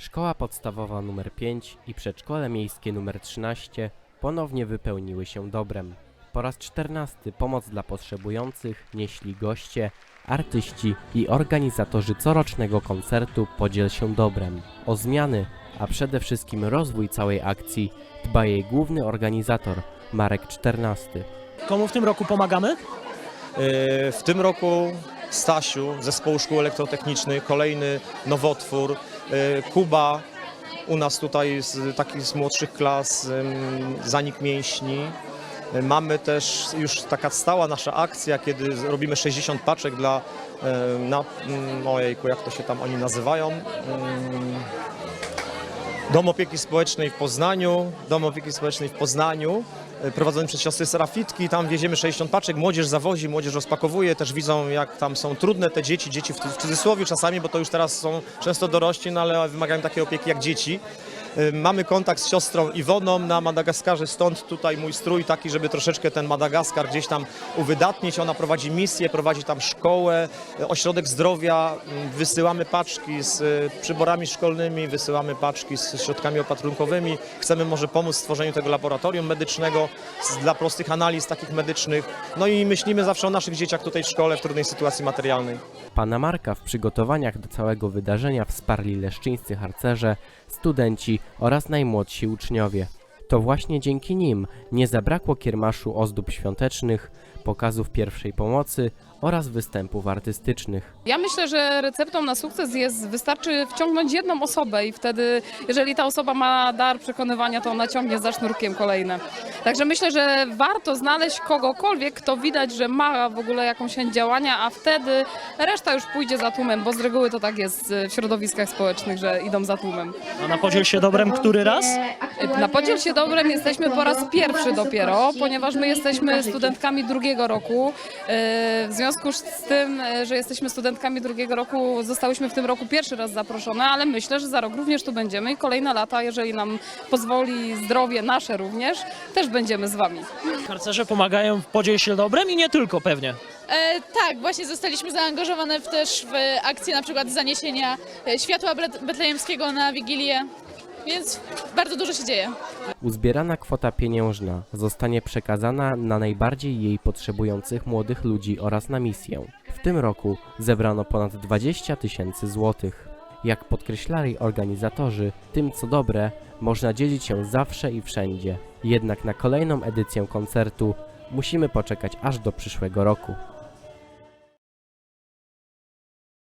Szkoła podstawowa nr 5 i przedszkole miejskie nr 13 ponownie wypełniły się dobrem. Po raz czternasty pomoc dla potrzebujących nieśli goście, artyści i organizatorzy corocznego koncertu Podziel się dobrem. O zmiany, a przede wszystkim rozwój całej akcji dba jej główny organizator Marek Czternasty. Komu w tym roku pomagamy? Yy, W tym roku Stasiu Zespołu Szkół Elektrotechnicznych, kolejny nowotwór, yy, Kuba u nas tutaj z takich z młodszych klas, zanik mięśni. Yy, Mamy też już taka stała nasza akcja, kiedy robimy 60 paczek dla, yy, na, mm, ojejku, jak to się tam oni nazywają, Dom Opieki Społecznej w Poznaniu, Dom Opieki Społecznej w Poznaniu, e, prowadzony przez siostry Serafitki. Tam wieziemy 60 paczek, młodzież zawozi, młodzież rozpakowuje, też widzą jak tam są trudne te dzieci, dzieci w, cudzysłowie czasami, bo to już teraz są często dorośli, no ale wymagają takiej opieki jak dzieci. E, Mamy kontakt z siostrą Iwoną na Madagaskarze, stąd tutaj mój strój taki, żeby troszeczkę ten Madagaskar gdzieś tam uwydatnić. Ona prowadzi misję, prowadzi tam szkołę, e, ośrodek zdrowia, m, wysyłamy paczki z e, przyborami szkolnymi, wysyłamy paczki z środkami opatrunkowymi. Chcemy może pomóc w stworzeniu tego laboratorium medycznego dla prostych analiz takich medycznych. No i myślimy zawsze o naszych dzieciach tutaj w szkole w trudnej sytuacji materialnej. Pana Marka w przygotowaniach do całego wydarzenia wsparli leszczyńscy harcerze, studenci oraz najmłodsi uczniowie. To właśnie dzięki nim nie zabrakło kiermaszu ozdób świątecznych, pokazów pierwszej pomocy oraz występów artystycznych. Ja myślę, że receptą na sukces jest, wystarczy wciągnąć jedną osobę i wtedy, jeżeli ta osoba ma dar przekonywania, to ona ciągnie za sznurkiem kolejne. Także myślę, że warto znaleźć kogokolwiek, kto widać, że ma w ogóle jakąś chęć działania, a wtedy reszta już pójdzie za tłumem, bo z reguły to tak jest w środowiskach społecznych, że idą za tłumem. A na podziel się dobrem który raz? Na podziel się dobrem jesteśmy po raz pierwszy dopiero, ponieważ my jesteśmy studentkami drugiego roku. E, W związku z tym, e, że jesteśmy studentkami drugiego roku, zostałyśmy w tym roku pierwszy raz zaproszone, ale myślę, że za rok również tu będziemy i kolejne lata, jeżeli nam pozwoli zdrowie nasze również, też będziemy z wami. Harcerze pomagają w podziel się dobrem i nie tylko pewnie. E, tak, właśnie zostaliśmy zaangażowane w, też w akcję na przykład zaniesienia e, światła betlejemskiego na Wigilię, więc bardzo dużo się dzieje. Uzbierana kwota pieniężna zostanie przekazana na najbardziej jej potrzebujących młodych ludzi oraz na misję. W tym roku zebrano ponad 20 tysięcy złotych. Jak podkreślali organizatorzy, tym co dobre można dzielić się zawsze i wszędzie. Jednak na kolejną edycję koncertu musimy poczekać aż do przyszłego roku.